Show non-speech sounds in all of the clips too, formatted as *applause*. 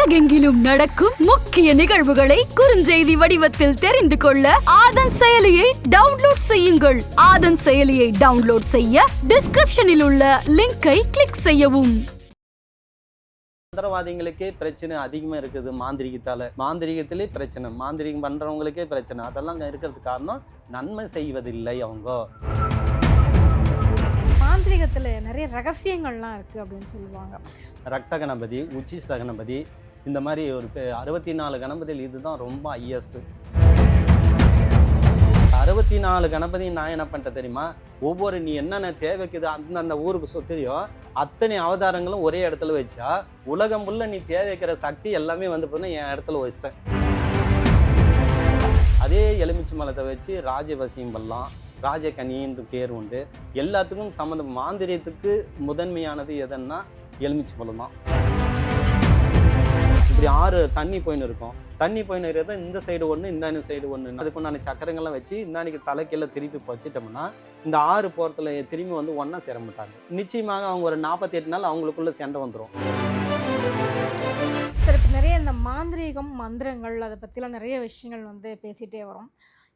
உலகெங்கிலும் நடக்கும் முக்கிய நிகழ்வுகளை குறுஞ்செய்தி வடிவத்தில் தெரிந்து கொள்ள ஆதன் செயலியை டவுன்லோட் செய்யுங்கள். ஆதன் செயலியை டவுன்லோட் செய்ய டிஸ்கிரிப்ஷனில் உள்ள லிங்கை கிளிக் செய்யவும். மந்திரவாதிகளுக்கே பிரச்சனை அதிகமாக இருக்குது மாந்திரிகத்தால். மாந்திரிகத்திலே பிரச்சனை மாந்திரிகம் பண்ணுறவங்களுக்கே பிரச்சனை. அதெல்லாம் அங்கே இருக்கிறதுக்கு காரணம் நன்மை செய்வதில்லை அவங்க. மாந்திரிகத்தில் நிறைய ரகசியங்கள்லாம் இருக்குது அப்படின்னு சொல்லுவாங்க. ரக்த கணபதி உச்சிஷ்ட கணபதி இந்த மாதிரி ஒரு அறுபத்தி நாலு கணபதியில் இதுதான் ரொம்ப ஹையஸ்ட்டு அறுபத்தி நாலு கணபதி நான் என்ன பண்ணிட்டேன் தெரியுமா? ஒவ்வொரு நீ என்னென்ன தேவைக்குது அந்தந்த ஊருக்கு சுற்றியோ அத்தனை அவதாரங்களும் ஒரே இடத்துல வச்சா உலகம் உள்ள நீ தேவைக்கிற சக்தி எல்லாமே வந்து பார்த்தீங்கன்னா என் இடத்துல வச்சிட்டேன். அதே எலுமிச்சை மலத்தை வச்சு ராஜவசியம் பண்ணலாம். ராஜகனின்னு பேர் உண்டு. எல்லாத்துக்கும் சம்மந்தம். மாந்திரியத்துக்கு முதன்மையானது எதன்னா எலுமிச்சை பழம் தான் இப்படி ஆறு தண்ணி போயின்னு இருக்கும். தண்ணி போயின்னு இருக்கிறத இந்த சைடு ஒன்று இந்த சைடு ஒன்று அதுக்கு நான் சக்கரங்கள்லாம் வச்சு இந்தானிக்கு தலைக்கீழ திருப்பி வச்சுட்டோம்னா இந்த ஆறு போகிறதுல திரும்பி வந்து ஒன்றா சேர மாட்டாங்க. நிச்சயமாக அவங்க ஒரு நாற்பத்தி எட்டு நாள் அவங்களுக்குள்ள சண்டை வந்துடும் சரி இப்போ நிறைய இந்த மாந்திரீகம் மந்திரங்கள் அதை பற்றிலாம் நிறைய விஷயங்கள் வந்து பேசிகிட்டே வரும்.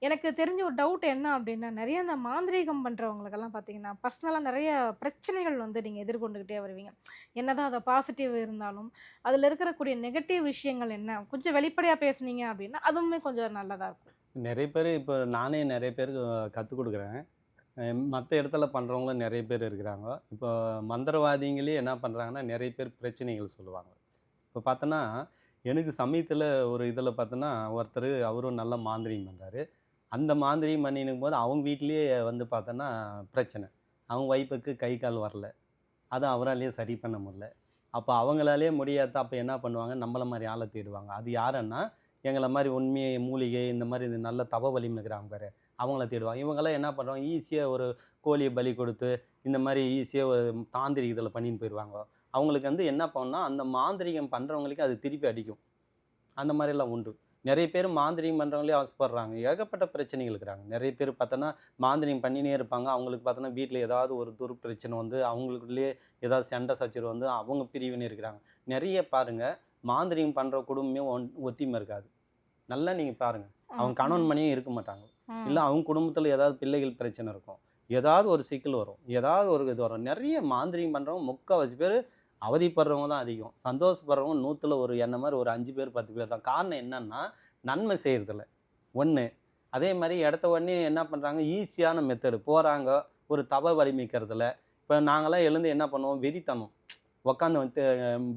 எனக்கு தெரிஞ்ச ஒரு டவுட் என்ன அப்படின்னா நிறைய இந்த மாந்திரீகம் பண்ணுறவங்களுக்கெல்லாம் பார்த்தீங்கன்னா பர்சனலாக நிறைய பிரச்சனைகள் வந்து நீங்கள் எதிர்கொண்டுக்கிட்டே வருவீங்க. என்ன தான் அதை பாசிட்டிவ் இருந்தாலும் அதில் இருக்கக்கூடிய நெகட்டிவ் விஷயங்கள் என்ன? கொஞ்சம் வெளிப்படையாக பேசுனீங்க அப்படின்னா அதுவுமே கொஞ்சம் நல்லதாக இருக்கும். நிறைய பேர் இப்போ நானே நிறைய பேருக்கு கற்றுக் கொடுக்குறேன். மற்ற இடத்துல பண்ணுறவங்களும் நிறைய பேர் இருக்கிறாங்க. இப்போ மந்திரவாதிங்களே என்ன பண்ணுறாங்கன்னா நிறைய பேர் பிரச்சனைகள் சொல்லுவாங்க. இப்போ பார்த்தோன்னா எனக்கு சமயத்தில் ஒரு இதில் பார்த்தோன்னா ஒருத்தர் அவரும் நல்ல மாந்திரியம் பண்ணுறாரு அந்த மாந்திரிகம் பண்ணினும் போது அவங்க வீட்லேயே வந்து பார்த்தோன்னா பிரச்சனை. அவங்க ஒய்ஃபுக்கு கை கால் வரல. அதை அவராலேயே சரி பண்ண முடியல. அப்போ அவங்களாலே முடியாத அப்போ என்ன பண்ணுவாங்க? நம்மளை மாதிரி ஆளை தேடுவாங்க. அது யாருன்னா எங்களை மாதிரி உண்மையை மூலிகை இந்த மாதிரி இது நல்ல தவ வலிமை இருக்கிறாங்க பாரு அவங்கள தேடுவாங்க. இவங்கெல்லாம் என்ன பண்ணுறாங்க ஈஸியாக ஒரு கோழியை பலி கொடுத்து இந்த மாதிரி ஈஸியாக ஒரு தாந்திரிகத்தில் பண்ணின்னு போயிடுவாங்க. அவங்களுக்கு வந்து என்ன பண்ணால் அந்த மாந்திரிகம் பண்ணுறவங்களுக்கு அது திருப்பி அடிக்கும். அந்த மாதிரிலாம் உண்டு. நிறைய பேர் மாந்திரிகம் பண்ணுறவங்களே அவசப்படுறாங்க ஏகப்பட்ட பிரச்சனைகள் இருக்கிறாங்க. நிறைய பேர் பார்த்தோன்னா மாந்திரிகம் பண்ணினே இருப்பாங்க. அவங்களுக்கு பார்த்தோன்னா வீட்டில் ஏதாவது ஒரு துரு பிரச்சனை வந்து அவங்களுக்குள்ளேயே ஏதாவது சண்டை சச்சரவு வந்து அவங்க பிரிவினை இருக்கிறாங்க. நிறைய பாருங்கள் மாந்திரிகம் பண்ணுற குடும்பமே ஒன் ஒத்திமை இருக்காது. நல்லா நீங்கள் பாருங்கள் அவங்க கணவன் மணியும் இருக்க மாட்டாங்க. இல்லை அவங்க குடும்பத்தில் ஏதாவது பிள்ளைகள் பிரச்சனை இருக்கும். ஏதாவது ஒரு சிக்கல் வரும். ஏதாவது ஒரு இது வரும். நிறைய மாந்திரிகம் பண்ணுறவங்க முக்கால்வாசி பேர் அவதிப்படுறவங்க தான் அதிகம். சந்தோஷப்படுறவங்க நூற்றில் ஒரு என்ன மாதிரி ஒரு அஞ்சு பேர் பத்து பேர் தான். காரணம் என்னன்னா நன்மை செய்கிறதில்ல ஒன்று அதே மாதிரி இடத்த உடனே என்ன பண்ணுறாங்க ஈஸியான மெத்தடு போகிறாங்க ஒரு தவ வலிமிக்கிறதுல இப்போ நாங்களாம் எழுந்து என்ன பண்ணுவோம்? வெறித்தனம். உட்காந்து வந்து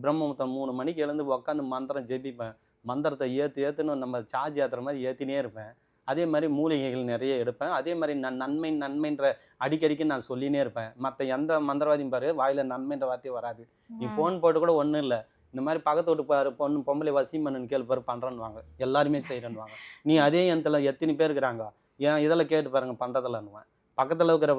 பிரம்மமுத்தம் மூணு மணிக்கு எழுந்து உட்காந்து மந்திரம் ஜெபிப்பேன். மந்திரத்தை ஏற்று ஏற்றுன்னு நம்ம சார்ஜ் ஏற்றுற மாதிரி ஏற்றினே இருப்பேன். அதே மாதிரி மூலிகைகள் நிறைய எடுப்பேன். அதே மாதிரி நன் நன்மை நன்மைன்ற அடிக்கடிக்கு நான் சொல்லினே இருப்பேன். மற்ற எந்த மந்திரவாதியும் பாரு வாயில் நன்மைன்ற வார்த்தையே வராது. நீ. ஃபோன் போட்டு கூட ஒன்றும் இல்லை. இந்த மாதிரி பக்கத்து வீட்டு பாரு பொண்ணு பொம்பளை வசியம் பண்ணுன்னு கேள்வி பாரு பண்ணுறேன்னுவாங்க எல்லாருமே செய்கிறேன்னுவாங்க நீ அதே எந்தில் எத்தனை பேர் இருக்கிறாங்க? ஏன் இதில் கேட்டு பாருங்க பண்ணுறதில்லன்னுவேன் பக்கத்தில் இருக்கிற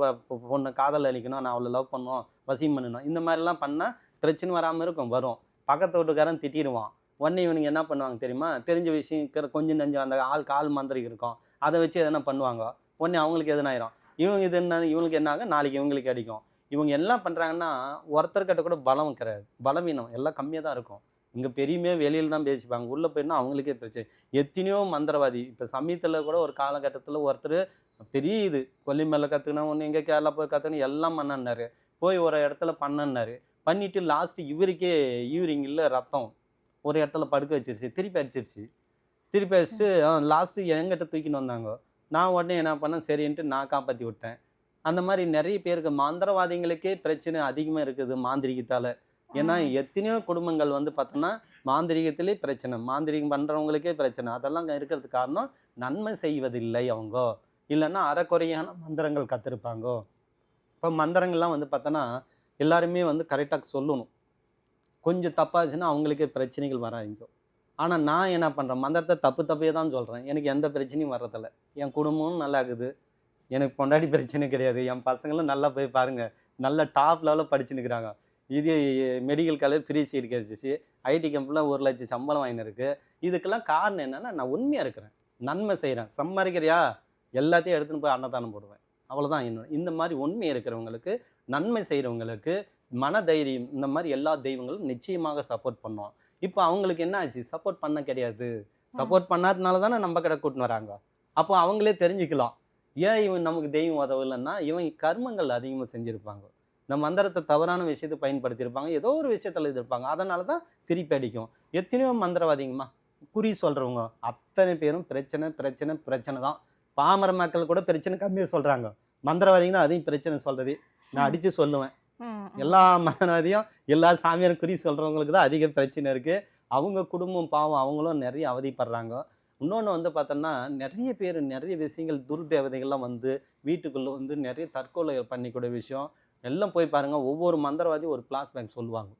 பொண்ணு காதல் அளிக்கணும் நான் அவளை லவ் பண்ணுவோம் வசியம் பண்ணணும் இந்த மாதிரிலாம் பண்ணால் பிரச்சனை வராமல் இருக்கும் வரும். பக்கத்து வீட்டுக்காரன் திட்டிடுவான். உடனே இவனுங்க என்ன பண்ணுவாங்க தெரியுமா? தெரிஞ்ச விஷயம் இருக்கிற கொஞ்சம் நஞ்சம் அந்த ஆள் கால் மந்திரிக்கு இருக்கும். அதை வச்சு எதனா பண்ணுவாங்க? உடனே அவங்களுக்கு எதனாயிரும்? இவங்க இது என்ன இவங்களுக்கு என்ன ஆகும் நாளைக்கு இவங்களுக்கு அடிக்கும். இவங்க எல்லாம் பண்ணுறாங்கன்னா ஒருத்தர்கிட்ட கூட பலம் கிடையாது. பலவீனம். எல்லாம் கம்மியாக தான் இருக்கும். இங்கே பெரியமே வெளியில் தான் பேசிப்பாங்க. உள்ளே போயினா அவங்களுக்கே பிரச்சனை. எத்தனையோ மந்திரவாதி. இப்போ சமயத்தில் கூட ஒரு காலகட்டத்தில் ஒருத்தர் பெரிய இது கொல்லிமலை கற்றுக்கினா ஒன்று எங்கே கேரளா போய் கற்றுக்கணும் எல்லாம் பண்ணன்னாரு. போய் ஒரு இடத்துல பண்ணன்னாரு. பண்ணிவிட்டு லாஸ்ட்டு இவருக்கே ஈவினிங்கில் ரத்தம். ஒரு இடத்துல படுக்க வச்சிருச்சு திருப்பி அடிச்சிருச்சு. திருப்பி அடிச்சுட்டு லாஸ்ட்டு என்கிட்ட தூக்கின்னு வந்தாங்க. நான் உடனே என்ன பண்ணேன் சரின்ட்டு நான் காப்பாற்றி விட்டேன். அந்த மாதிரி நிறைய பேருக்கு மந்திரவாதிகளுக்கே பிரச்சனை அதிகமாக இருக்குது மாந்திரிகத்தால். ஏன்னா எத்தனையோ குடும்பங்கள் வந்து பார்த்தோன்னா மாந்திரிகத்திலே பிரச்சனை மாந்திரிகம் பண்ணுறவங்களுக்கே பிரச்சனை. அதெல்லாம் அங்கே இருக்கிறதுக்கு காரணம் நன்மை செய்வதில்லை அவங்க. இல்லைன்னா அறக்குறையான மந்திரங்கள் கற்றுருப்பாங்க இப்போ மந்திரங்கள்லாம் வந்து பார்த்தோன்னா எல்லாருமே வந்து கரெக்டாக சொல்லணும். கொஞ்சம் தப்பாச்சுன்னா அவங்களுக்கே பிரச்சனைகள் வர ஆரம்பிக்கும் ஆனால் நான் என்ன பண்ணுறேன் மந்திரத்தை தப்பு தப்பே தான் சொல்கிறேன் எனக்கு எந்த பிரச்சனையும் வர்றதில்ல. என் குடும்பமும் நல்லா இருக்குது. எனக்கு பொண்டாடி பிரச்சனை கிடையாது. என் பசங்களும் நல்லா போய் பாருங்கள் நல்ல டாப் லெவலில் படிச்சுன்னுக்குறாங்க இது மெடிக்கல் காலேஜ் ஃப்ரீ சீட் கிடச்சிச்சு. ஐடி கம்பெனியில் ஒரு லட்சம் சம்பளம் வாங்கினிருக்கு. இதுக்கெல்லாம் காரணம் என்னென்னா நான் உண்மையாக இருக்கிறேன். நன்மை செய்கிறேன் சம்பாதிக்கிறியா? எல்லாத்தையும் எடுத்துன்னு போய் அன்னதானம் போடுவேன். அவ்வளோதான் என்னோட இந்த மாதிரி உண்மை இருக்கிறவங்களுக்கு நன்மை செய்கிறவங்களுக்கு மன தைரியம் இந்த மாதிரி எல்லா தெய்வங்களும் நிச்சயமாக சப்போர்ட் பண்ணும். இப்போ அவங்களுக்கு என்ன ஆச்சு? சப்போர்ட் பண்ண கிடையாது. சப்போர்ட் பண்ணாதனால தானே நம்ம கிட்ட கூட்டின்னு வராங்க. அப்போ அவங்களே தெரிஞ்சுக்கலாம். ஏன் இவன் நமக்கு தெய்வம் உதவலைன்னா இவன் கர்மங்கள் அதிகமாக செஞ்சுருப்பாங்க. இந்த மந்திரத்தை தவறான விஷயத்தை பயன்படுத்தியிருப்பாங்க. ஏதோ ஒரு விஷயத்தில் இருப்பாங்க அதனால தான் திருப்பி அடிக்கும். எத்தனையோ மந்திரவாதிங்கம்மா குறி சொல்கிறவங்க அத்தனை பேரும் பிரச்சனை பிரச்சனை பிரச்சனை தான். பாமர மக்கள் கூட பிரச்சனை கம்மியாக சொல்கிறாங்க மந்திரவாதிங்க தான் அதையும் பிரச்சனை சொல்கிறதே நான் அடித்து சொல்லுவேன். எல்லா மந்திரவாதியும் எல்லா சாமியார் குறி சொல்கிறவங்களுக்கு தான் அதிக பிரச்சனை இருக்குது அவங்க குடும்பம் பாவம் அவங்களும் நிறைய அவதிப்படுறாங்க. இன்னொன்று வந்து பார்த்தோன்னா நிறைய பேர் நிறைய விஷயங்கள் துர்தேவதைகள்லாம் வந்து வீட்டுக்குள்ளே வந்து நிறைய தற்கொலை பண்ணிக்கூடிய விஷயம். எல்லாம் போய் பாருங்கள் ஒவ்வொரு மந்திரவாதியும் ஒரு பேக் சொல்லுவாங்க.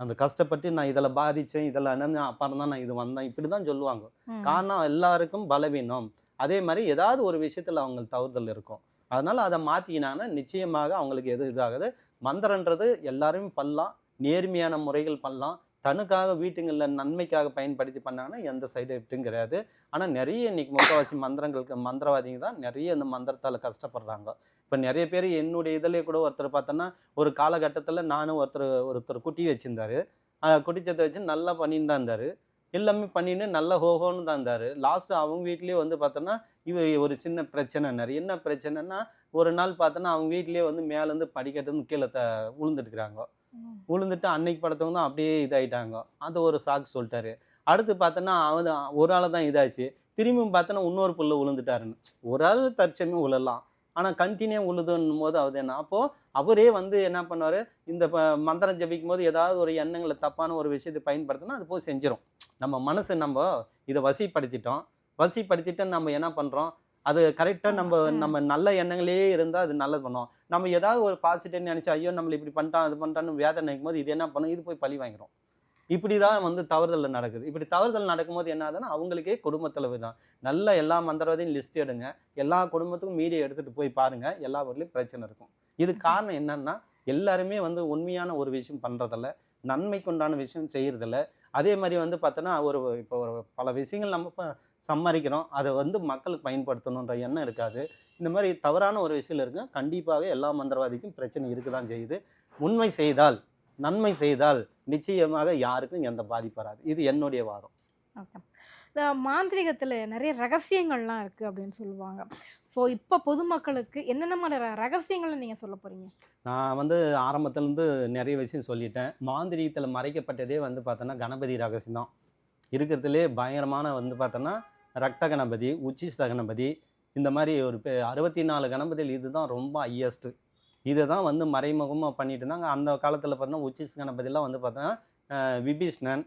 அந்த கஷ்டப்பட்டு நான் இதில் பாதித்தேன் இதில் என்னன்னு அப்புறம் தான் நான் இது வந்தேன். இப்படி தான் சொல்லுவாங்க. காரணம் எல்லாருக்கும் பலவீனம். அதே மாதிரி ஏதாவது ஒரு விஷயத்தில் அவங்க தவறுதல் இருக்கும். அதனால் அதை மாற்றிக்கினாங்கன்னா நிச்சயமாக அவங்களுக்கு எது இதாகுது. மந்திரன்றது எல்லாரும் பண்ணலாம். நேர்மையான முறைகள் பண்ணலாம். தனுக்காக வீட்டுங்களில் நன்மைக்காக பயன்படுத்தி பண்ணாங்கன்னா எந்த சைடு எஃபெக்ட்டும் கிடையாது. ஆனால் நிறைய இன்றைக்கி முக்கால்வாசி மந்திரங்களுக்கு மந்திரவாதிங்க தான் நிறைய இந்த மந்திரத்தால் கஷ்டப்படுறாங்க. இப்போ நிறைய பேர் என்னுடைய இதிலே கூட ஒருத்தர் பார்த்தோன்னா ஒரு காலகட்டத்தில் நானும் ஒருத்தர் ஒருத்தர் குட்டி வச்சுருந்தாரு. குட்டிச்சத்தை வச்சு நல்லா பண்ணின்னு தான் இருந்தார். எல்லாமே பண்ணின்னு நல்லா ஹோஹோன்னு தான் இருந்தார். லாஸ்ட்டு அவங்க வீட்லேயே வந்து பார்த்தோன்னா இவ ஒரு சின்ன பிரச்சனைனாரு என்ன பிரச்சனைனா ஒரு நாள் பார்த்தோன்னா அவங்க வீட்லேயே வந்து மேலேருந்து படிக்கட்டுன்னு கீழே த விழுந்துட்டுருக்குறாங்க. விழுந்துட்டு அன்னைக்கு படுத்தவங்க தான் அப்படியே இதாயிட்டாங்க. அது ஒரு சாக்கு சொல்லிட்டாரு. அடுத்து பார்த்தோன்னா அவன் ஒரு ஆள் தான் இதாச்சு. திரும்பியும் பார்த்தோன்னா இன்னொரு புள்ள விழுந்துட்டாருன்னு ஒரு ஆள் தற்சமயம் விழலாம் ஆனால் கண்டினியூ உழுதுன்னும் போது அது என்ன? அப்போது அவரே வந்து என்ன பண்ணுவார்? இந்த ப- மந்திரம் ஜபிக்கும் போது ஏதாவது ஒரு எண்ணங்களை தப்பான ஒரு விஷயத்தை பயன்படுத்தினா அது போய் செஞ்சிடும் நம்ம மனசு நம்ம இதை வசிப்படுத்திட்டோம். வசிப்படுத்திட்டு நம்ம என்ன பண்ணுறோம் அது கரெக்டாக நம்ம. நம்ம நல்ல எண்ணங்களே இருந்தால் அது நல்லது பண்ணும். நம்ம ஏதாவது ஒரு பாசிட்டிவ் நினச்சி ஐயோ நம்மளை இப்படி பண்ணிட்டான் அது பண்ணிட்டான்னு வேதனை நினைக்கும் போது இது என்ன பண்ணும்? இது போய் பழி வாங்கிரும். இப்படி தான் வந்து தவறுதல் நடக்குது. இப்படி தவறுதல் நடக்கும்போது என்ன ஆகுதுன்னா அவங்களுக்கே குடும்பத்தில் தான். நல்ல எல்லா மந்திரவாதையும் லிஸ்ட் எடுங்க. எல்லா குடும்பத்துக்கும் மீடியா எடுத்துகிட்டு போய் பாருங்கள் எல்லா ஊர்லேயும் பிரச்சனை இருக்கும். இது காரணம் என்னன்னா எல்லாருமே வந்து உண்மையான ஒரு விஷயம் பண்ணுறதில்ல நன்மைக்குண்டான விஷயம் செய்கிறதில்ல அதே மாதிரி வந்து பார்த்தோன்னா ஒரு இப்போ ஒரு பல விஷயங்கள் நம்ம இப்போ சம்பாதிக்கிறோம் அதை வந்து மக்களுக்கு பயன்படுத்தணுன்ற எண்ணம் இருக்காது. இந்த மாதிரி தவறான ஒரு விஷயம் இருக்கு. கண்டிப்பாக எல்லா மந்திரவாதிக்கும் பிரச்சனை இருக்க தான் செய்யுது. உண்மை செய்தால் நன்மை செய்தால் நிச்சயமாக யாருக்கும் எந்த பாதிப்பு வராது. இது என்னுடைய வாதம். ஓகே. இந்த மாந்திரிகத்தில் நிறைய ரகசியங்கள்லாம் இருக்குது அப்படின்னு சொல்லுவாங்க. ஸோ இப்போ பொதுமக்களுக்கு என்னென்ன மாதிரி ர- ரகசியங்களை நீங்கள் சொல்ல போகிறீங்க நான் வந்து ஆரம்பத்துலேருந்து நிறைய விஷயம் சொல்லிட்டேன். மாந்திரீகத்தில் மறைக்கப்பட்டதே வந்து பார்த்தோன்னா கணபதி ரகசியம் தான். இருக்கிறதுலே பயங்கரமான வந்து பார்த்தோன்னா ரக்த கணபதி உச்சிஷ்ட கணபதி இந்த மாதிரி ஒரு அறுபத்தி நாலு கணபதியில் இதுதான் ரொம்ப ஹையஸ்ட்டு இதை தான் வந்து மறைமுகமாக பண்ணிட்டு இருந்தாங்க. அந்த காலத்தில் பார்த்தோன்னா உச்சிஷ் கணபதிலாம் வந்து பார்த்தோன்னா அஹ், விபீஷ்ணன்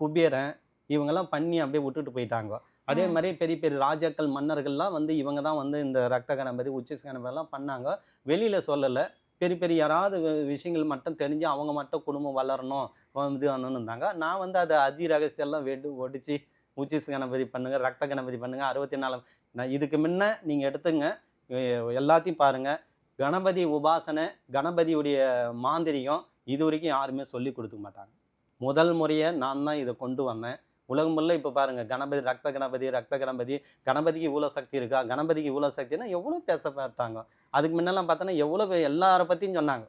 குபேரன் இவங்கெல்லாம் பண்ணி அப்படியே விட்டுட்டு போயிட்டாங்க. அதே. மாதிரி பெரிய பெரிய ராஜாக்கள் மன்னர்கள்லாம் வந்து இவங்க தான் வந்து இந்த ரக்த கணபதி உச்சிஷ் கணபதிலாம் பண்ணாங்க. வெளியில் சொல்லலை. பெரிய பெரிய யாராவது விஷயங்கள் மட்டும் தெரிஞ்சு அவங்க மட்டும் குடும்பம் வளரணும் இது ஆகணும்னு இருந்தாங்க. நான் வந்து அதை அதி ரகசியெல்லாம் வெடு ஒடிச்சு உச்சிஸ் கணபதி பண்ணுங்க ரக்த கணபதி பண்ணுங்க அறுபத்தி நாலு நான் இதுக்கு முன்ன நீங்கள் எடுத்துங்க எல்லாத்தையும் பாருங்க. கணபதி உபாசனை கணபதியுடைய மாந்திரிகம் இது வரைக்கும் யாருமே சொல்லி கொடுக்க மாட்டாங்க. முதல் முறையை நான் தான் இதை கொண்டு வந்தேன். உலகம் ஃபுல்லாக இப்போ பாருங்கள் கணபதி ரக்த கணபதி ரக்த கணபதி கணபதிக்கு இவ்வளோ சக்தி இருக்கா கணபதிக்கு இவ்வளோ சக்தினா எவ்வளோ பேசப்பட்டாங்க. அதுக்கு முன்னெல்லாம் பார்த்தோன்னா எவ்வளோ பே- எல்லாரை பற்றியும் சொன்னாங்க.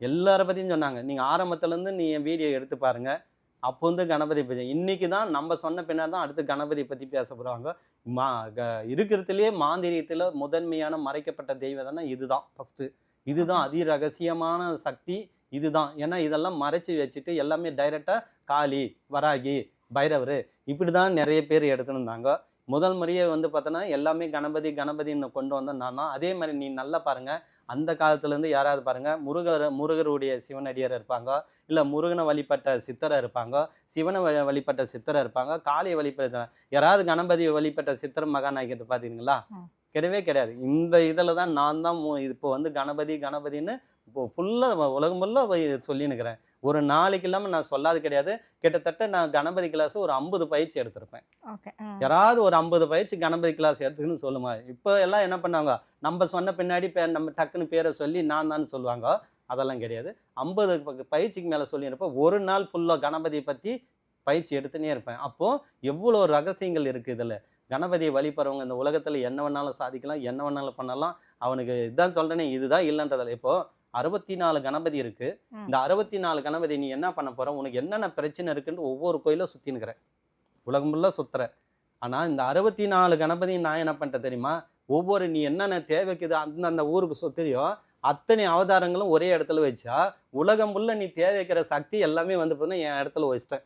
எல்லாரை பற்றியும் சொன்னாங்க. நீங்கள் ஆரம்பத்துலேருந்து நீ என் வீடியோ எடுத்து பாருங்கள் அப்போ வந்து கணபதி பற்றி இன்னைக்கு தான் நம்ம சொன்ன பின்னர் தான் அடுத்து கணபதி பற்றி பேச போகிறாங்க மா க இருக்கிறதுலே மாந்திரியத்தில் முதன்மையான மறைக்கப்பட்ட தெய்வம் தானே இதுதான். ஃபஸ்ட்டு இதுதான் அதி ரகசியமான சக்தி இதுதான். ஏன்னா இதெல்லாம் மறைச்சி வச்சுட்டு எல்லாமே டைரெக்டாக காளி வராகி பைரவர் இப்படி தான் நிறைய பேர் எடுத்துன்னு இருந்தாங்க. முதல் முறையே வந்து பார்த்தோன்னா எல்லாமே கணபதி கணபதின்னு கொண்டு வந்த நான் தான் அதே மாதிரி நீ நல்லா பாருங்க. அந்த காலத்துலேருந்து யாராவது பாருங்க முருகர் முருகருடைய சிவனடியார் இருப்பாங்க இல்லை முருகனை வழிபட்ட சித்தரை இருப்பாங்க சிவனை வழி வழிபட்ட சித்தரை இருப்பாங்க காளியை வழிபட்ட யாராவது கணபதி வழிபட்ட சித்தர் மகாநாயகத்தை பார்த்தீங்களா? கிடையவே கிடையாது. இந்த இதில் தான் நான் தான் இப்போ வந்து கணபதி கணபதின்னு இப்போ ஃபுல்லாக உலகம் ஃபுல்லாக சொல்லினுக்கிறேன் ஒரு நாளைக்கு இல்லாமல் நான் சொல்லாது கிடையாது. கிட்டத்தட்ட நான் கணபதி கிளாஸ் ஒரு ஐம்பது பயிற்சி எடுத்திருப்பேன். யாராவது ஒரு ஐம்பது பயிற்சி கணபதி கிளாஸ் எடுத்துக்கணும்னு சொல்லுமா? இப்போ எல்லாம் என்ன பண்ணாங்க நம்ம சொன்ன பின்னாடி பே நம்ம டக்குன்னு பேரை சொல்லி நான் தான் சொல்லுவாங்க. அதெல்லாம் கிடையாது. ஐம்பது பயிற்சிக்கு மேலே சொல்லியிருப்பேன். ஒரு நாள் ஃபுல்லாக கணபதியை பற்றி பயிற்சி எடுத்துனே இருப்பேன். அப்போது எவ்வளோ ரகசியங்கள் இருக்குது இதில்? கணபதியை வழிபடுறவங்க இந்த உலகத்தில் என்ன வேணாலும் சாதிக்கலாம் என்ன வேணாலும் பண்ணலாம். அவனுக்கு இதான் சொல்கிறேனே இதுதான் இல்லைன்றதில்ல இப்போது அறுபத்தி நாலு கணபதி இருக்கு. ம். இந்த அறுபத்தி நாலு கணபதி நீ என்ன பண்ண போற? உனக்கு என்னென்ன பிரச்சனை இருக்குன்னு ஒவ்வொரு கோயிலும் சுத்தினுக்கிற உலகம் ஃபுல்லாக சுத்துற. ஆனா இந்த அறுபத்தி நாலு கணபதி நான் என்ன பண்ணிட்டேன் தெரியுமா? ஒவ்வொரு நீ என்னென்ன தேவைக்குது அந்தந்த ஊருக்கு சுத்திரியோ அத்தனை அவதாரங்களும் ஒரே இடத்துல வச்சா உலகம் ஃபுல்ல நீ தேவைக்கிற சக்தி எல்லாமே வந்து பார்த்தீங்கன்னா என் இடத்துல வச்சிட்டேன்.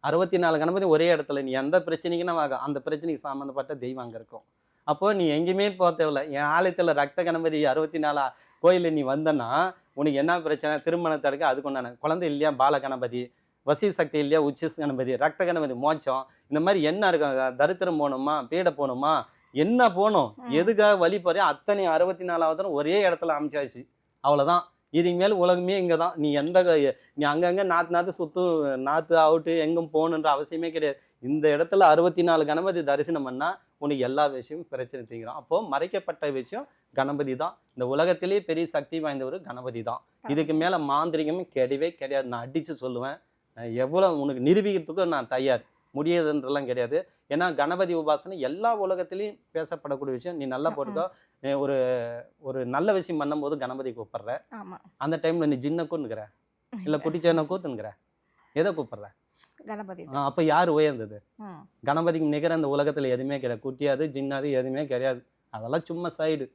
அறுபத்தி நாலு கணபதி ஒரே இடத்துல நீ எந்த பிரச்சனைக்குன்னா வாங்க. அந்த பிரச்சனைக்கு சம்மந்தப்பட்ட தெய்வம் அங்கே இருக்கும். அப்போ நீ எங்கேயுமே போக தேவையில்ல. என் ஆலயத்தில் ரத்த கணபதி அறுபத்தி நாலு கோயிலில் நீ வந்தனா உனக்கு என்ன பிரச்சனை? திருமணம் தடுக்க அதுக்கு உண்டான குழந்தை இல்லையா? பால கணபதி வசி சக்தி இல்லையா? உச்சி கணபதி ரத்த கணபதி மோட்சம். இந்த மாதிரி என்ன இருக்காங்க தரித்திரம் போகணுமா? பீடை போகணுமா? என்ன போகணும். எதுக்காக வழி போறியோ அத்தனை அறுபத்தி நாலாவது ஒரே இடத்துல அமைச்சாச்சு. அவ்வளோதான் இதுக்கு மேல் உலகமே இங்கே தான் நீ எந்த நீ அங்கங்கே நாற்று நாற்று சுத்து நாற்று அவுட்டு எங்கும் போகணுன்ற அவசியமே கிடையாது. இந்த இடத்துல அறுபத்தி நாலு கணபதி தரிசனம் பண்ணால் உனக்கு எல்லா விஷயமும் பிரச்சனை தீங்கிறோம் அப்போது மறைக்கப்பட்ட விஷயம் கணபதி தான். இந்த உலகத்திலேயே பெரிய சக்தி வாய்ந்தவர் கணபதி தான். இதுக்கு மேலே மாந்திரிகமும் கிடையவே கிடையாது. நான் அடித்து சொல்லுவேன். எவ்வளோ உனக்கு நிரூபிக்கிறதுக்கு நான் தயார். முடியாதுன்றலாம் கிடையாது. ஏன்னா கணபதி உபாசனை எல்லா உலகத்திலையும் பேசப்படக்கூடிய விஷயம். நீ நல்லா போட்டுக்கோ. நீ ஒரு ஒரு நல்ல விஷயம் பண்ணும்போது கணபதி கூப்பிடுற. அந்த டைமில் நீ ஜின்ன கூட்டுங்கிற இல்லை குட்டிச்சேனை கூத்துனுங்கிற எதை கூப்பிடுற? கணபதி அப்போ யார் உயர்ந்தது? கணபதிக்கு நிகர இந்த உலகத்தில் எதுவுமே கிடையாது. குட்டியாது ஜின்னாது எதுவுமே கிடையாது. அதெல்லாம் சும்மா சைடு.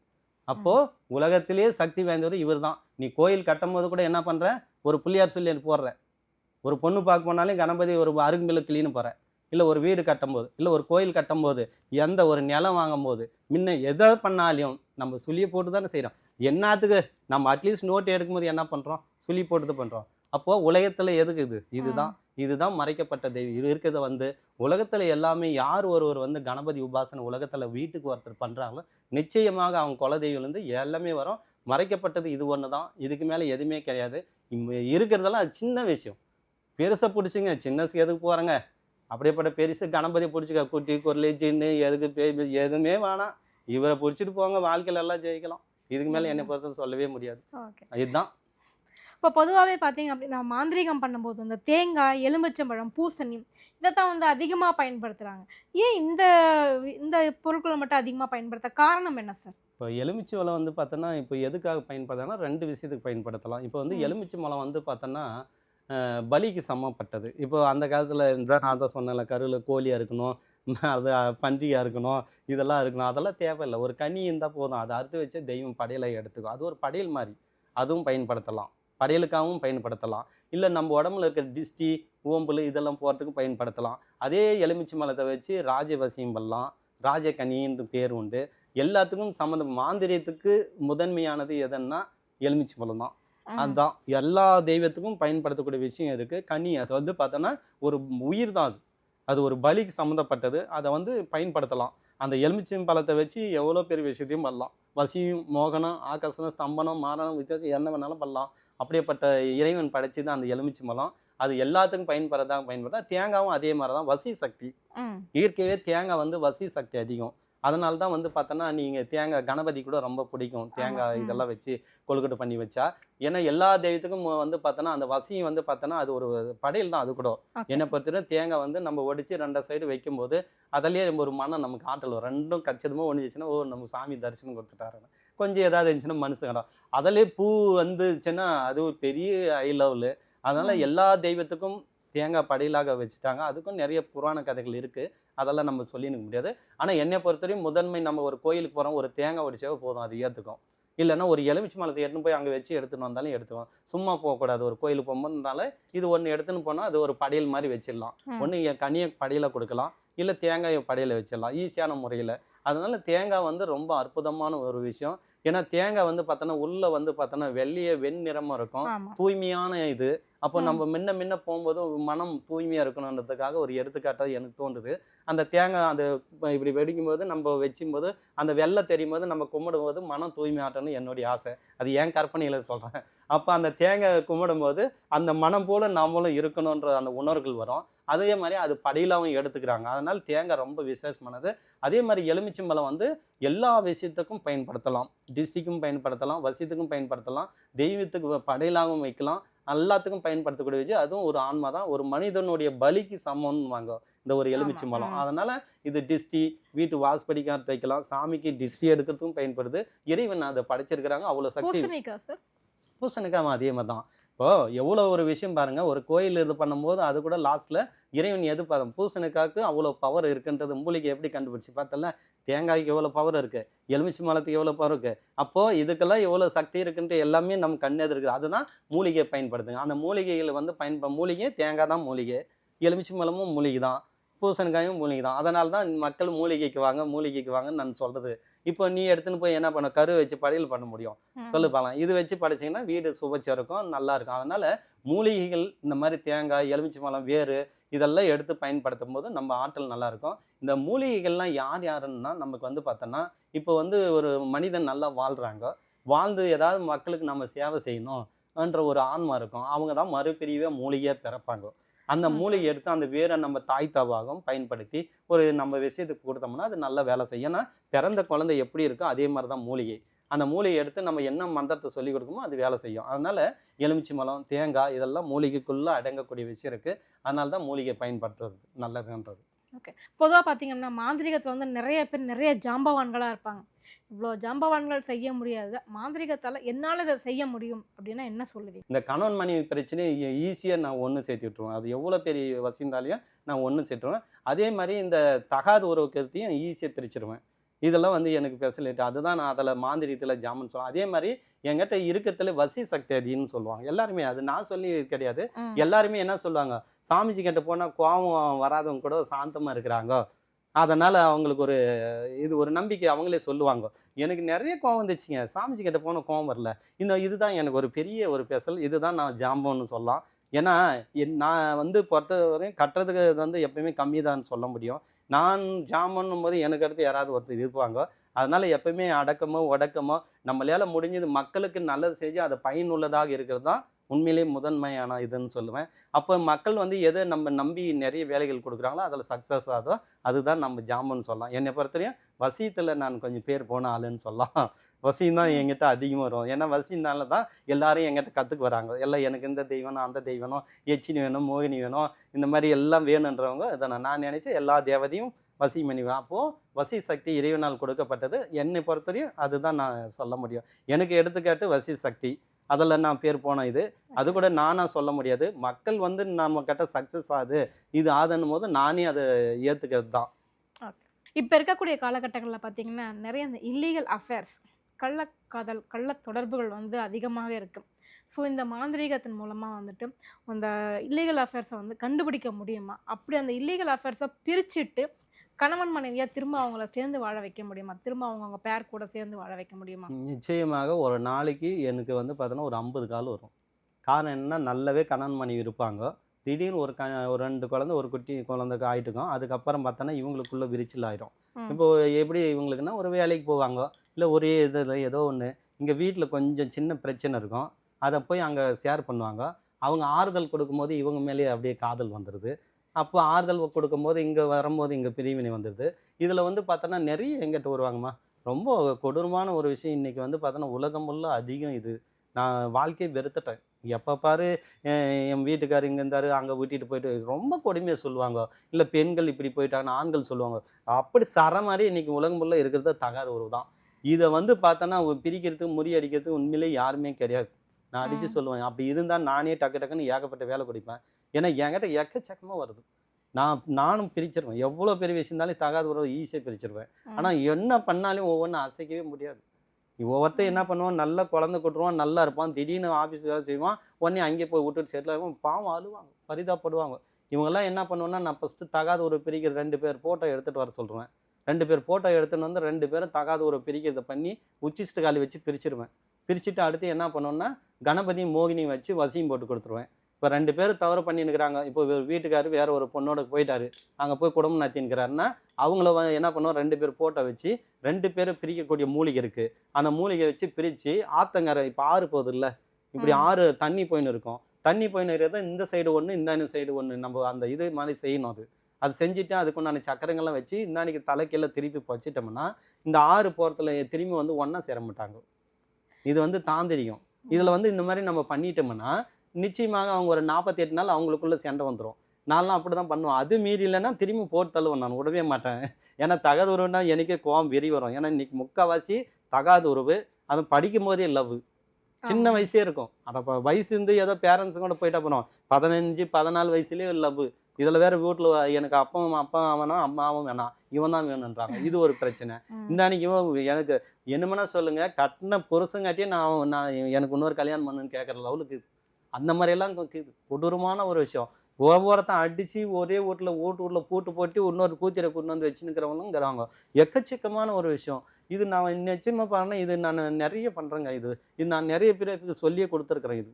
அப்போ உலகத்திலேயே சக்தி வாய்ந்தவர் இவர் தான் நீ கோயில் கட்டும் போது கூட என்ன பண்ற? ஒரு புள்ளியார் சொல்லி போடுற. ஒரு பொண்ணு பார்க்க போனாலும் கணபதி ஒரு அருகும்பில் கிளீனு போற. இல்லை ஒரு வீடு கட்டும்போது இல்லை ஒரு கோயில் கட்டும்போது எந்த ஒரு நிலம் வாங்கும்போது முன்ன எதை பண்ணாலையும் நம்ம சுழியை போட்டு தானே செய்கிறோம் என்னத்துக்கு? நம்ம அட்லீஸ்ட் நோட் எடுக்கும்போது என்ன பண்ணுறோம் சுழி போட்டு பண்ணுறோம் அப்போது உலகத்தில் எதுக்கு இது? இதுதான். இதுதான் மறைக்கப்பட்ட தெய்வம். இது இருக்கிறத வந்து உலகத்தில் எல்லாமே யார் ஒருவர் வந்து கணபதி உபாசனை உலகத்தில் வீட்டுக்கு ஒருத்தர் பண்ணுறாங்களோ நிச்சயமாக அவங்க குலதெய்வம்லேருந்து எல்லாமே வரும். மறைக்கப்பட்டது இது ஒன்று தான் இதுக்கு மேலே எதுவுமே கிடையாது. இருக்கிறதெல்லாம் அது சின்ன விஷயம். பெருசை பிடிச்சிங்க. சின்னசுக்கு எதுக்கு போகிறேங்க அப்படியேப்பட்ட பெருசு கணபதி பிடிச்சிக்க குட்டி குரலி ஜின்னு எதுக்கு பேய் எதுவுமே வேணாம். இவரை பிடிச்சிட்டு போங்க வாழ்க்கையில எல்லாம் ஜெயிக்கலாம். இதுக்கு மேலே என்னை பொறுத்த சொல்லவே முடியாது. ஓகே. இதுதான். இப்போ பொதுவாகவே பார்த்தீங்க அப்படின்னா மாந்திரீகம் பண்ணும்போது இந்த தேங்காய் எலுமிச்சம்பழம் பூசணி இதைத்தான் வந்து அதிகமாக பயன்படுத்துகிறாங்க ஏன் இந்த இந்த பொருட்களை மட்டும் அதிகமாக பயன்படுத்த காரணம் என்ன சார்? இப்போ எலுமிச்சை மலம் வந்து பார்த்தோன்னா இப்போ எதுக்காக பயன்படுத்தனா ரெண்டு விஷயத்துக்கு பயன்படுத்தலாம். இப்போ வந்து. எலுமிச்சை மலம் வந்து பார்த்தோன்னா பலிக்கு சமப்பட்டது. இப்போ அந்த காலத்தில் இருந்தால் நான் தான் சொன்னேன்ல கருவில் கோழியாக இருக்கணும் *laughs* அது பன்றியாக இருக்கணும் இதெல்லாம் இருக்கணும் அதெல்லாம் தேவையில்லை. ஒரு கனி இருந்தால் போதும். அதை அறுத்து வச்சு தெய்வம் படையலை எடுத்துக்கும். அது ஒரு படையல் மாதிரி. அதுவும் பயன்படுத்தலாம். படையலுக்காகவும் பயன்படுத்தலாம். இல்லை நம்ம உடம்புல இருக்கிற டிஸ்டி ஓம்புல் இதெல்லாம் போகிறதுக்கு பயன்படுத்தலாம். அதே எலுமிச்சை மலத்தை வச்சு ராஜவசியம் பண்ணலாம். ராஜகனின்னு பேர் உண்டு. எல்லாத்துக்கும் சம்மந்தம். மாந்திரியத்துக்கு முதன்மையானது எதுன்னா எலுமிச்சை பழம் தான் அதுதான் எல்லா தெய்வத்துக்கும் பயன்படுத்தக்கூடிய விஷயம் இருக்குது கனி அது வந்து பார்த்தோன்னா ஒரு உயிர் தான் அது. அது ஒரு பலிக்கு சம்மந்தப்பட்டது. அதை வந்து பயன்படுத்தலாம். அந்த எலுமிச்சம் பழத்தை வச்சு எவ்வளோ பெரிய விஷயத்தையும் பண்ணலாம். வசியம் மோகனம் ஆகர்ஷணம் ஸ்தம்பனம் மாரணம் வித்தியாசம் என்ன வேணாலும் பண்ணலாம். அப்படியேப்பட்ட இறைவன் படைச்சி தான் அந்த எலுமிச்சை மலம் அது எல்லாத்துக்கும் பயன்படுறதாக பயன்படுத்தா தேங்காவும் அதே மாதிரி தான். வசி சக்தி. ம். இயற்கையாகவே தேங்காய் வந்து வசி சக்தி அதிகம். அதனால தான் வந்து பார்த்தோன்னா நீங்கள் தேங்காய் கணபதி கூட ரொம்ப பிடிக்கும். தேங்காய். இதெல்லாம் வச்சு கொழுக்கட்டை பண்ணி வச்சா. ஏன்னா எல்லா தெய்வத்துக்கும் வந்து பார்த்தோன்னா அந்த வசியம் வந்து பார்த்தோன்னா அது ஒரு படையல் தான் அது கூட. என்னை பொறுத்தவரை தேங்காய் வந்து நம்ம ஒடிச்சு ரெண்டு சைடு வைக்கும்போது அதிலேயே ஒரு மனம் நமக்கு ஆற்றல் ரெண்டும் கச்சிதமாக ஒழிஞ்சிச்சுன்னா ஓ நம்ம சாமி தரிசனம் கொடுத்துட்டாருன்னு கொஞ்சம் ஏதாவது இருந்துச்சுன்னா மனுஷங்கடா அதிலே பூ வந்துச்சுன்னா அது ஒரு பெரிய ஹை லெவலு அதனால. எல்லா தெய்வத்துக்கும் தேங்காய் படையலாக வச்சுட்டாங்க. அதுக்கும் நிறைய புராண கதைகள் இருக்குது அதெல்லாம் நம்ம சொல்லினுக்க முடியாது. ஆனால் என்னை பொறுத்தவரையும் முதன்மை நம்ம ஒரு கோயிலுக்கு போகிறோம் ஒரு தேங்காய் ஒடிச்சாவே போதும் அது ஏற்றுக்கும் இல்லைன்னா ஒரு எலுமிச்சை மலத்தை எடுத்துன்னு போய் அங்கே வச்சு எடுத்துன்னு வந்தாலும் எடுத்துக்கலாம். சும்மா போகக்கூடாது ஒரு கோயிலுக்கு போகும்போதுனால இது ஒன்று எடுத்துன்னு போனால் அது ஒரு படையல் மாதிரி வச்சிடலாம். ஒன்று கனியை படையலை கொடுக்கலாம் இல்லை தேங்காயை படையலை வச்சிடலாம் ஈஸியான முறையில். அதனால தேங்காய் வந்து ரொம்ப அற்புதமான ஒரு விஷயம். ஏன்னா தேங்காய் வந்து பார்த்தோன்னா உள்ளே வந்து பார்த்தோன்னா வெள்ளைய வெண்ணிறமாக இருக்கும். தூய்மையான இது. அப்போ. நம்ம முன்ன முன்ன போகும்போது மனம் தூய்மையாக இருக்கணுன்றதுக்காக ஒரு எடுத்துக்காட்டாக எனக்கு தோன்றுது. அந்த தேங்காய் அந்த இப்ப இப்படி வெடிக்கும்போது நம்ம வச்சும்போது அந்த வெள்ளை தெரியும் போது நம்ம கும்பிடும்போது மனம் தூய்மையாட்டணும்னு என்னுடைய ஆசை. அது ஏன் கற்பனையில் சொல்கிறேன் அப்போ அந்த தேங்காய் கும்பிடும்போது அந்த மனம் போல நாமளும் இருக்கணுன்ற அந்த உணர்வுகள் வரும். அதே மாதிரி அது படியிலாவும் எடுத்துக்கிறாங்க. அதனால் தேங்காய் ரொம்ப விசேஷமானது. அதே மாதிரி எலுமிச்சம்பழம் வந்து எல்லா விஷயத்துக்கும் பயன்படுத்தலாம். டிஸ்டிக்கும் பயன்படுத்தலாம் வசியத்துக்கும் பயன்படுத்தலாம் தெய்வத்துக்கு படையலாகவும் வைக்கலாம். எல்லாத்துக்கும் பயன்படுத்தக்கூடிய விஷயம் அதுவும் ஒரு ஆன்மா தான். ஒரு மனிதனுடைய பலிக்கு சமம்னு வாங்க இந்த ஒரு எலுமிச்சை ஆமா, மலம் ம். அதனால இது டிஸ்டி வீட்டு வாஸ்படிக்காக வைக்கலாம். சாமிக்கு டிஸ்டி எடுக்கிறதுக்கும் பயன்படுது. இறைவன் அதை படைச்சிருக்கிறாங்க. அவ்வளோ சக்தி பூசணிக்காவும் அதே மாதிரி தான் இப்போ எவ்வளோ ஒரு விஷயம் பாருங்கள் ஒரு கோயில் இது பண்ணும்போது அது கூட லாஸ்ட்டில் இறைவன் எது பதம் பூசணிக்காக்கு அவ்வளோ பவர் இருக்குன்றது மூலிகை எப்படி கண்டுபிடிச்சி பார்த்தல தேங்காய்க்கு எவ்வளோ பவர் இருக்குது எலுமிச்சை மலத்துக்கு எவ்வளோ பவர் இருக்குது அப்போது இதுக்கெல்லாம் எவ்வளோ சக்தி இருக்குன்ட்டு எல்லாமே நம்ம கண்ணெது இருக்குது அதுதான் மூலிகையை பயன்படுத்துங்க. அந்த மூலிகைகள் வந்து பயன்ப மூலிகை தேங்காய் தான் மூலிகை. எலுமிச்சை மலமும் மூலிகை தான். பூசணிக்காயும் மூலிகை தான் அதனால தான் மக்கள் மூலிகைக்கு வாங்க மூலிகைக்கு வாங்கன்னு நான் சொல்றது. இப்போ நீ எடுத்துன்னு போய் என்ன பண்ண கரு வச்சு படையல் பண்ண முடியும். சொல்லு பார்க்கலாம் இது வச்சு படைச்சிங்கன்னா வீடு சுபச்சம் இருக்கும் நல்லா இருக்கும் அதனால மூலிகைகள் இந்த மாதிரி தேங்காய் எலுமிச்சை மலம் வேறு இதெல்லாம் எடுத்து பயன்படுத்தும் போது நம்ம ஆற்றல் நல்லா இருக்கும் இந்த மூலிகைகள்லாம் யார் யாருன்னா நமக்கு வந்து பார்த்தோன்னா இப்போ வந்து ஒரு மனிதன் நல்லா வாழ்றாங்க. வாழ்ந்து ஏதாவது மக்களுக்கு நம்ம சேவை செய்யணும் என்ற ஒரு ஆன்மா இருக்கும். அவங்க தான் மறுபிரிவே மூலிகையாக பிறப்பாங்க. அந்த. மூலிகை எடுத்து அந்த வேரை நம்ம தாய் தவாகம் பயன்படுத்தி ஒரு நம்ம விஷயத்துக்கு கொடுத்தோம்னா அது நல்ல வேலை செய்யும். ஏன்னா பிறந்த குழந்தை எப்படி இருக்கோ அதே மாதிரி தான் மூலிகை அந்த மூலிகை எடுத்து நம்ம என்ன மந்திரத்தை சொல்லி கொடுக்குமோ அது வேலை செய்யும். அதனால எலுமிச்சை மலம் தேங்காய் இதெல்லாம் மூலிகைக்குள்ளே அடங்கக்கூடிய விஷயம் இருக்குது அதனால தான் மூலிகை பயன்படுத்துறது நல்லதுன்றது. ஓகே பொதுவாக பார்த்தீங்கன்னா மாந்திரிகத்தில் வந்து நிறைய பேர் நிறைய ஜாம்பவான்களாக இருப்பாங்க. இவ்வளோ ஜாம்பவான்கள் செய்ய முடியாது. மாந்திரிகத்தால் என்னால் இதை செய்ய முடியும் அப்படின்னா என்ன சொல்லுவீங்க? இந்த கணவன் மனைவி பிரச்சனையை ஈஸியாக நான் ஒன்று சேர்த்து விட்ருவேன் அது எவ்வளோ பெரிய வசிந்தாலையும் நான் ஒன்று சேர்த்துருவேன். அதே மாதிரி இந்த தகாத உறவு கருத்தையும் ஈஸியாக பிரிச்சிருவேன். இதெல்லாம் வந்து எனக்கு ஃபெசிலிட்டி அதுதான் நான் அதில் மாந்திரியத்தில் ஜாமன் சொல்லுவேன். அதே மாதிரி என்கிட்ட இருக்கிறதுல வசி சக்தி அதின்னு சொல்லுவாங்க. எல்லாருமே அது நான் சொல்லி கிடையாது. எல்லாருமே என்ன சொல்லுவாங்க? சாமிஜி கிட்ட போனால் கோவம் வராதவங்க கூட சாந்தமாக இருக்கிறாங்க. அதனால் அவங்களுக்கு ஒரு இது ஒரு நம்பிக்கை அவங்களே சொல்லுவாங்க. எனக்கு நிறைய கோவம் வந்துச்சுங்க. சாமிஜி கிட்ட போன கோவம் வரல. இந்த இதுதான் எனக்கு ஒரு பெரிய ஒரு பெசல் இதுதான் நான் ஜாம்பன்னு சொல்லலாம். ஏன்னா என் நான் வந்து பொறுத்தவரையும் கட்டுறதுக்கு இது வந்து எப்பயுமே கம்மி தான் சொல்ல முடியும். நான் ஜாமன்னும் போது எனக்கு அடுத்து யாராவது ஒருத்தர் இருப்பாங்க. அதனால் எப்பயுமே அடக்கமோ உடக்கமோ நம்மளால முடிஞ்சது மக்களுக்கு நல்லது செஞ்சு அது பயனுள்ளதாக இருக்கிறது தான் உண்மையிலேயே முதன்மையான இதுன்னு சொல்லுவேன். அப்போ மக்கள் வந்து எதை நம்ம நம்பி நிறைய வேலைகள் கொடுக்குறாங்களோ அதில் சக்ஸஸ் ஆகுதோ அதுதான் நம்ம ஜாமுன்னு சொல்லலாம். என்னை பொறுத்தவரையும் வசியத்தில் நான் கொஞ்சம் பேர் போன ஆளுன்னு சொல்லலாம். வசியம் தான் என்கிட்ட அதிகமாக வரும். ஏன்னா வசியனால தான் எல்லாரும் என்கிட்ட கற்றுக்கு வராங்க. எல்லாம் எனக்கு இந்த தெய்வம் அந்த தெய்வம் எச்சினி வேணும் மோகினி வேணும் இந்த மாதிரி எல்லாம் வேணுன்றவங்க இதை நான் நான் நினச்சி எல்லா தேவதையும் வசியம் பண்ணிக்குவேன். அப்போது வசி சக்தி இறைவனால் கொடுக்கப்பட்டது. என்னை பொறுத்தவரையும் அதுதான் நான் சொல்ல முடியும். எனக்கு எடுத்துக்காட்டு வசி சக்தி. அதில் நான் பேர் போன இது. அது கூட நானாக சொல்ல முடியாது. மக்கள் வந்து நம்ம கிட்ட சக்ஸஸ் ஆகுது இது ஆதுன்னும் போது நானே அதை ஏற்றுக்கிறது தான். இப்போ இருக்கக்கூடிய காலகட்டங்களில் பார்த்தீங்கன்னா நிறைய இந்த இல்லீகல் அஃபேர்ஸ் கள்ளக்காதல் கள்ள தொடர்புகள் வந்து அதிகமாக இருக்கு. ஸோ இந்த மாந்திரீகத்தின் மூலமாக வந்துட்டு அந்த இல்லீகல் அஃபேர்ஸை வந்து கண்டுபிடிக்க முடியுமா? அப்படி அந்த இல்லீகல் அஃபேர்ஸை பிரிச்சுட்டு கணவன் மனைவியாக திரும்ப அவங்கள சேர்ந்து வாழ வைக்க முடியுமா? திரும்ப அவங்க அவங்க பேர் கூட சேர்ந்து வாழ வைக்க முடியுமா? நிச்சயமாக ஒரு நாளைக்கு எனக்கு வந்து பார்த்தோன்னா ஒரு ஐம்பது கால் வரும். காரணம் என்னன்னா நல்லாவே கணவன் மனைவி இருப்பாங்க. திடீர்னு ஒரு க ஒரு ரெண்டு குழந்தை ஒரு குட்டி குழந்தைக்கு ஆயிட்டுக்கும் அதுக்கப்புறம் பார்த்தோன்னா இவங்களுக்குள்ள விரிச்சல் ஆயிரும். ம். இப்போ எப்படி இவங்களுக்குன்னா ஒரு வேலைக்கு போவாங்க இல்லை ஒரே இதில் ஏதோ ஒன்று இங்கே வீட்டில் கொஞ்சம் சின்ன பிரச்சனை இருக்கும் அதை போய் அங்கே ஷேர் பண்ணுவாங்க. அவங்க ஆறுதல் கொடுக்கும்போது இவங்க மேலேயே அப்படியே காதல் வந்துடுது அப்போ ஆறுதல் கொடுக்கும்போது இங்கே வரும்போது இங்கே பிரிவினை வந்துடுது இதில் வந்து பார்த்தோன்னா நிறைய எங்கிட்ட வருவாங்கம்மா. ரொம்ப கொடூரமான ஒரு விஷயம். இன்றைக்கி வந்து பார்த்தோன்னா உலகம் உள்ள அதிகம் இது. நான் வாழ்க்கையை வெறுத்துட்டேன். எப்போ பாரு என் வீட்டுக்கார் இங்கே இருந்தார் அங்கே விட்டுட்டு போயிட்டு ரொம்ப கொடுமையாக சொல்லுவாங்க. இல்லை பெண்கள் இப்படி போயிட்டாங்கன்னு ஆண்கள் சொல்லுவாங்க. அப்படி சர மாதிரி இன்றைக்கி உலகம் ஃபுல்லாக இருக்கிறது தகாத உறவு தான் இதை வந்து பார்த்தோன்னா பிரிக்கிறதுக்கு முறியடிக்கிறதுக்கு உண்மையிலே யாருமே கிடையாது. நான் அடித்து ம். சொல்லுவேன். அப்படி இருந்தால் நானே டக்கு டக்குன்னு ஏகப்பட்ட வேலை கொடுப்பேன். ஏன்னா என்கிட்ட எக்கச்சக்கமாக வருது. நான் நானும் பிரிச்சிருவேன். எவ்வளோ பெரிய விஷயம் இருந்தாலும் தகாத உறவு ஈஸியாக பிரிச்சிருவேன். ஆனால் என்ன பண்ணாலும் ஒவ்வொன்றும் அசைக்கவே முடியாது. ஒவ்வொருத்தன் என்ன பண்ணுவான்? நல்லா குழந்தை கொட்டுருவான் நல்லா இருப்பான். திடீர்னு ஆஃபீஸ் வேலை செய்வான். உடனே அங்கே போய் விட்டுட்டு செட்டில் பாவம் அழுவாங்க. பரிதாப்படுவாங்க இவங்கெல்லாம் என்ன பண்ணுவேன்னா நான் ஃபஸ்ட்டு தகாத ஒரு பிரிக்கிற ரெண்டு பேர் ஃபோட்டோ எடுத்துகிட்டு வர சொல்லுவேன். ரெண்டு பேர் ஃபோட்டோ எடுத்துன்னு வந்து ரெண்டு பேரும் தகாத ஒரு பிரிக்கிறத பண்ணி உச்சிஷ்ட காலி வச்சு பிரிச்சிருவேன். பிரிச்சுட்டு அடுத்து என்ன பண்ணுவேன்னா கணபதி மோகினி வச்சு வசியம் போட்டு கொடுத்துருவேன். இப்போ ரெண்டு பேரும் தவறு பண்ணினுக்கிறாங்க இப்போ ஒரு வீட்டுக்காரு வேற ஒரு பொண்ணோட போயிட்டாரு. அங்கே போய் குடும்பம் நடத்தினுக்கிறாருன்னா அவங்கள என்ன பண்ணுவோம்? ரெண்டு பேர் ஃபோட்டோ வச்சு ரெண்டு பேரும் பிரிக்கக்கூடிய மூலிகை இருக்குது அந்த மூலிகை வச்சு பிரித்து ஆத்தங்கரை இப்போ ஆறு போகுது இல்லை இப்படி. ஆறு தண்ணி போயின்னு இருக்கும். தண்ணி போயின்னு இருக்கிறத இந்த சைடு ஒன்று இந்த சைடு ஒன்று நம்ம அந்த இது மாதிரி செய்யணும் அது. அது செஞ்சுட்டு அதுக்குண்டான சக்கரங்கள்லாம் வச்சு இந்தானிக்கு தலைக்கீழ திருப்பி வச்சிட்டோம்னா இந்த ஆறு போகிறதுல திரும்பி வந்து ஒன்றா சேர மாட்டாங்க. இது வந்து தாந்திரிகம். இதில் வந்து இந்த மாதிரி நம்ம பண்ணிட்டோம்னா நிச்சயமாக அவங்க ஒரு நாற்பத்தி எட்டு நாள் அவங்களுக்குள்ள சண்டை வந்துடும் நான்லாம் அப்படி தான் பண்ணுவேன். அது மீறி இல்லைன்னா திரும்பி போட்டு தள்ளுவேன் நான். விடவே மாட்டேன். ஏன்னா தகாத உறவுனா எனக்கே கோவம் வெறி வரும். ஏன்னா இன்னைக்கு முக்கால்வாசி தகாத உறவு. அது படிக்கும் போதே லவ் சின்ன வயசே இருக்கும். அட அப்ப வயசு இருந்து ஏதோ பேரண்ட்ஸ் கூட போயிட்டா போனோம். பதினஞ்சு பதினாலு வயசுலயே லவ் இதுல வேற வீட்டுல எனக்கு அப்பா அப்பா வேணாம் அம்மாவும் வேணாம். இவன் தான் வேணுன்றாங்க. இது ஒரு பிரச்சனை. இந்த அன்னைக்கு இவன் எனக்கு என்னமென்னா சொல்லுங்க. கட்டின புருஷங்காட்டியே நான் நான் எனக்கு இன்னொரு கல்யாணம் பண்ணுன்னு கேட்குற லெவலுக்கு இது. அந்த மாதிரியெல்லாம் கொடூரமான ஒரு விஷயம். ஒவ்வொருத்தன் அடிச்சு ஒரே வீட்டில் வீட்டு வீட்டில் பூட்டு போட்டு இன்னொரு கூத்திரை கொண்டு வந்து வச்சுன்னுக்கிறவங்களுங்கிறாங்க எக்கச்சக்கமான ஒரு விஷயம். இது நான் நிச்சயமாக பாருன்னா இது நான் நிறைய பண்ணுறேங்க இது இது நான் நிறைய பேருக்கு சொல்லியே கொடுத்துருக்குறேன் இது.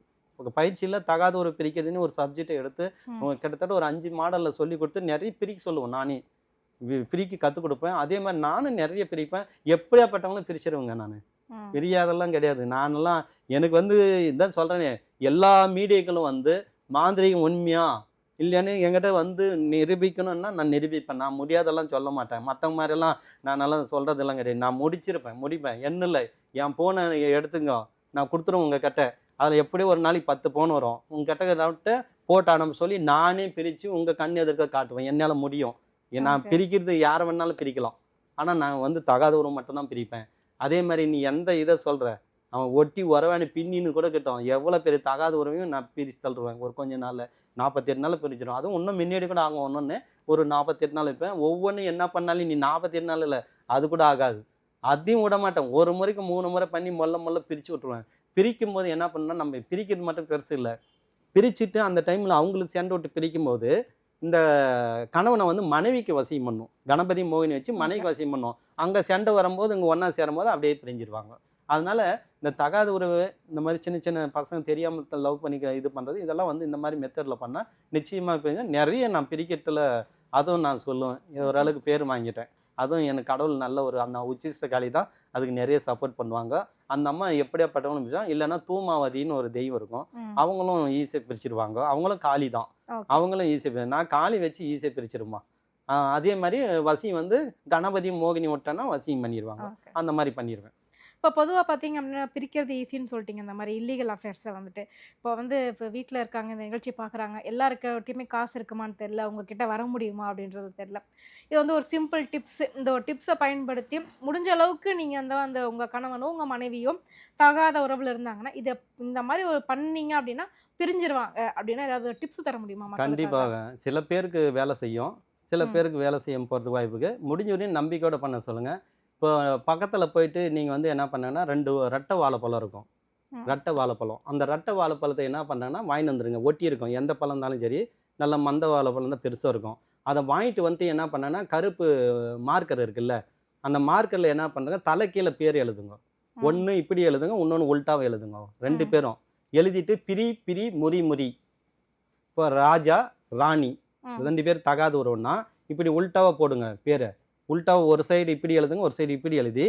பயிற்சியில் தகாத ஒரு பிரிக்கிறதுன்னு ஒரு சப்ஜெக்டை எடுத்து கிட்டத்தட்ட ஒரு அஞ்சு மாடலில் சொல்லி கொடுத்து நிறைய பிரிக்க சொல்லுவேன் நானே. பிரிக்க கற்றுக் கொடுப்பேன். அதே மாதிரி நானும் நிறைய பிரிப்பேன். எப்படியாப்பட்டவங்களும் பிரிச்சிருவேங்க நான். பிரியாதெல்லாம் கிடையாது. நானெல்லாம் எனக்கு வந்து இதான் சொல்கிறேனே எல்லா மீடியாக்களும் வந்து மாந்திரிகம் உண்மையா? இல்லைன்னு என்கிட்ட வந்து நிரூபிக்கணும்னா நான் நிரூபிப்பேன். நான் முடியாதெல்லாம் சொல்ல மாட்டேன். மற்றவங்க மாதிரிலாம் நான் நல்லா சொல்கிறதெல்லாம் கிடையாது. நான் முடிச்சிருப்பேன் முடிப்பேன். என்ன இல்லை என் ஃபோனை எடுத்துங்க நான் கொடுத்துருவேன் உங்கள் கிட்ட அதில் எப்படியும் ஒரு நாளைக்கு பத்து ஃபோன் வரும். உங்கள் கிட்ட விட்டு போட்டானம் சொல்லி நானே பிரித்து உங்கள் கண் எதிர்க்க காட்டுவேன். என்னால் முடியும். நான். பிரிக்கிறது யாரை வேணாலும் பிரிக்கலாம். ஆனால் நான் வந்து தகாத உறவு மட்டும்தான் பிரிப்பேன். அதே மாதிரி நீ எந்த இதை சொல்கிற அவன் ஒட்டி உறவானு பின்னின்னு கூட கிட்டோம். எவ்வளோ பெரிய தகாத உறவையும் நான் பிரித்து தள்ளுவேன். ஒரு கொஞ்ச நாளில் நாற்பத்தெட்டு நாளில் பிரிச்சிடும். அதுவும் இன்னும் முன்னாடி கூட ஆகும். ஒன்று ஒரு நாற்பத்தெட்டு நாள் இருப்பேன் ஒவ்வொன்றும் என்ன பண்ணாலும் நீ நாற்பத்தெட்டு நாள் இல்லை. அது கூட ஆகாது. அதையும் விட மாட்டேன் ஒரு முறைக்கு மூணு முறை பண்ணி மொல்ல மொல்ல பிரித்து விட்ருவேன் பிரிக்கும் போது என்ன பண்ணால் நம்ம பிரிக்கிறது மட்டும் பெருசு இல்லை. பிரிச்சுட்டு அந்த டைமில் அவங்களுக்கு சண்டை விட்டு பிரிக்கும் போது இந்த கணவனை வந்து மனைவிக்கு வசியம் பண்ணும். கணபதி மோகினி வச்சு மனைவிக்கு வசியம் பண்ணும். அங்கே சண்டை வரும்போது இங்கே ஒன்றா சேரும்போது அப்படியே பிரிஞ்சிருவாங்க. அதனால இந்த தகாத உறவு இந்த மாதிரி சின்ன சின்ன பசங்க தெரியாமல் லவ் பண்ணிக்க இது பண்ணுறது இதெல்லாம் வந்து இந்த மாதிரி மெத்தடில் பண்ணால் நிச்சயமாக பிரிஞ்சு நிறைய நான் பிரிக்கிறதுல அதுவும் நான் சொல்லுவேன். ஓரளவுக்கு பேர் வாங்கிட்டேன். அதுவும் எனக்கு கடவுள் நல்ல ஒரு அந்த உச்சிஷ்ட காளி தான். அதுக்கு நிறைய சப்போர்ட் பண்ணுவாங்க. அந்த அம்மா எப்படியாப்பட்டவங்களும் பிரிச்சா இல்லைன்னா தூமாவதின்னு ஒரு தெய்வம் இருக்கும். அவங்களும் ஈஸியாக பிரிச்சிருவாங்க. அவங்களும் காளி தான். அவங்களும் ஈஸியாக நான் காளி வச்சு ஈஸியாக பிரிச்சிருமா? அதே மாதிரி வசியம் வந்து கணபதி மோகினி விட்டோன்னா வசியம் பண்ணிடுவாங்க. அந்த மாதிரி பண்ணிடுவேன் இப்போ பொதுவாக பார்த்தீங்க அப்படின்னா பிரிக்கிறது ஈஸின்னு சொல்லிட்டீங்க. இந்த மாதிரி இல்லீகல் அஃபேர்ஸை வந்துட்டு. இப்போ வந்து இப்போ வீட்டில் இருக்காங்க இந்த நிகழ்ச்சி பார்க்குறாங்க எல்லாருக்கிட்டையுமே காசு இருக்குமான்னு தெரில உங்ககிட்ட வர முடியுமா அப்படின்றது தெரில இது வந்து ஒரு சிம்பிள் டிப்ஸ் இந்த ஒரு டிப்ஸை பயன்படுத்தி முடிஞ்ச அளவுக்கு நீங்கள் அந்த அந்த உங்கள் கணவனோ உங்கள் மனைவியோ தகாத உறவில் இருந்தாங்கன்னா இதை இந்த மாதிரி ஒரு பண்ணீங்க அப்படின்னா பிரிஞ்சிருவாங்க. அப்படின்னா ஏதாவது டிப்ஸ் தர முடியுமா? கண்டிப்பாக சில பேருக்கு வேலை செய்யும். சில. பேருக்கு வேலை செய்ய போகிறதுக்கு வாய்ப்பு இருக்கு. முடிஞ்ச வரையும் நம்பிக்கையோட பண்ண சொல்லுங்கள் இப்போ பக்கத்தில் போயிட்டு நீங்கள் வந்து என்ன பண்ணேன்னா ரெண்டு ரெட்டை வாழைப்பழம் இருக்கும். ரெட்டை வாழைப்பழம். அந்த ரெட்டை வாழைப்பழத்தை என்ன பண்ணேன்னா வாங்கிட்டு வந்துருங்க. ஒட்டி இருக்கும். எந்த பழம் இருந்தாலும் சரி நல்ல மந்த வாழைப்பழம் தான் பெருசாக இருக்கும். அதை வாங்கிட்டு வந்து என்ன பண்ணேன்னா கருப்பு மார்க்கர் இருக்குல்ல அந்த மார்க்கரில் என்ன பண்ணுறங்க தலை கீழே பேர் எழுதுங்க. ஒன்று இப்படி எழுதுங்க இன்னொன்று உல்ட்டாவை எழுதுங்க. ரெண்டு. பேரும். எழுதிட்டு பிரி பிரி முறி முறி. இப்போ ராஜா ராணி. ரெண்டு பேர் தகாத உறவுன்னா இப்படி உல்ட்டாவை போடுங்க பேரை. உல்ட்டா ஒரு சைடு இப்படி எழுதுங்க ஒரு சைடு இப்படி எழுதி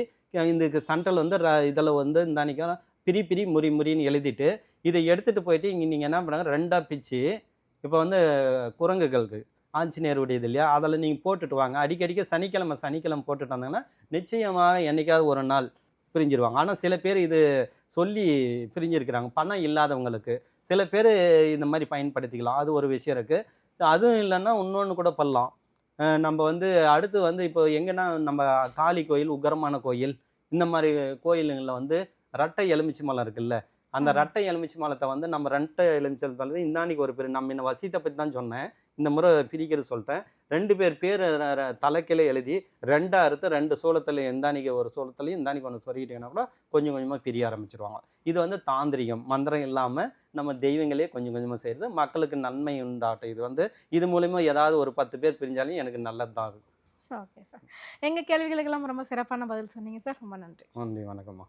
இந்த சண்டல் வந்து இதில் வந்து இந்த அன்றைக்கி பிரி பிரி முறி முறின்னு எழுதிட்டு இதை எடுத்துகிட்டு போயிட்டு இங்கே நீங்கள் என்ன பண்ணுறாங்க ரெண்டாக பிச்சு இப்போ வந்து குரங்குகளுக்கு ஆஞ்சநேயருடைய இது இல்லையா அதில் நீங்கள் போட்டுட்டு வாங்க. அடிக்கடிக்க சனிக்கிழமை சனிக்கிழமை போட்டுட்டு வந்தாங்கன்னா நிச்சயமாக என்னைக்காவது ஒரு நாள் பிரிஞ்சிருவாங்க. ஆனால் சில பேர் இது சொல்லி பிரிஞ்சிருக்கிறாங்க பணம் இல்லாதவங்களுக்கு. சில பேர் இந்த மாதிரி பயன்படுத்திக்கலாம் அது ஒரு விஷயம் இருக்குது அதுவும் இல்லைன்னா இன்னொன்று கூட பண்ணலாம். நம்ம வந்து அடுத்து வந்து இப்போ எங்கன்னா நம்ம காளி கோயில் உக்கரமான கோயில் இந்த மாதிரி கோயிலுங்களில் வந்து ரெட்டை எலுமிச்சை மலம் இருக்குல்ல? அந்த. ரெட்டை எலுமிச்சை மலத்தை வந்து நம்ம ரெட்டை எலுமிச்சை மலத்தை இந்தாண்டிக்கு ஒரு பேர். நம்ம இந்த வசியத்தை பற்றி தான் சொன்னேன். இந்த முறை பிரிக்கிறது சொல்லிட்டேன். ரெண்டு பேர் பேர் தலைக்கில எழுதி ரெண்டா அறுத்து ரெண்டு சோளத்தில் இந்தானிக்கு ஒரு சோளத்துலையும் இந்தானிக்கு ஒன்று சொருகிட்டீங்கன்னா கூட கொஞ்சம் கொஞ்சமாக பிரிய ஆரம்பிச்சிருவாங்க. இது வந்து தாந்திரிகம். மந்திரம் இல்லாமல் நம்ம தெய்வங்களே கொஞ்சம் கொஞ்சமாக செய்கிறது மக்களுக்கு நன்மை உண்டாட்டும். இது வந்து இது மூலிமா ஏதாவது ஒரு பத்து பேர் பிரிஞ்சாலும் எனக்கு நல்லது தான் அது. Okay sir. எங்கள் கேள்விகளுக்கெல்லாம் ரொம்ப சிறப்பான பதில் சொன்னீங்க சார். ரொம்ப நன்றி. நன்றி. வணக்கம்மா.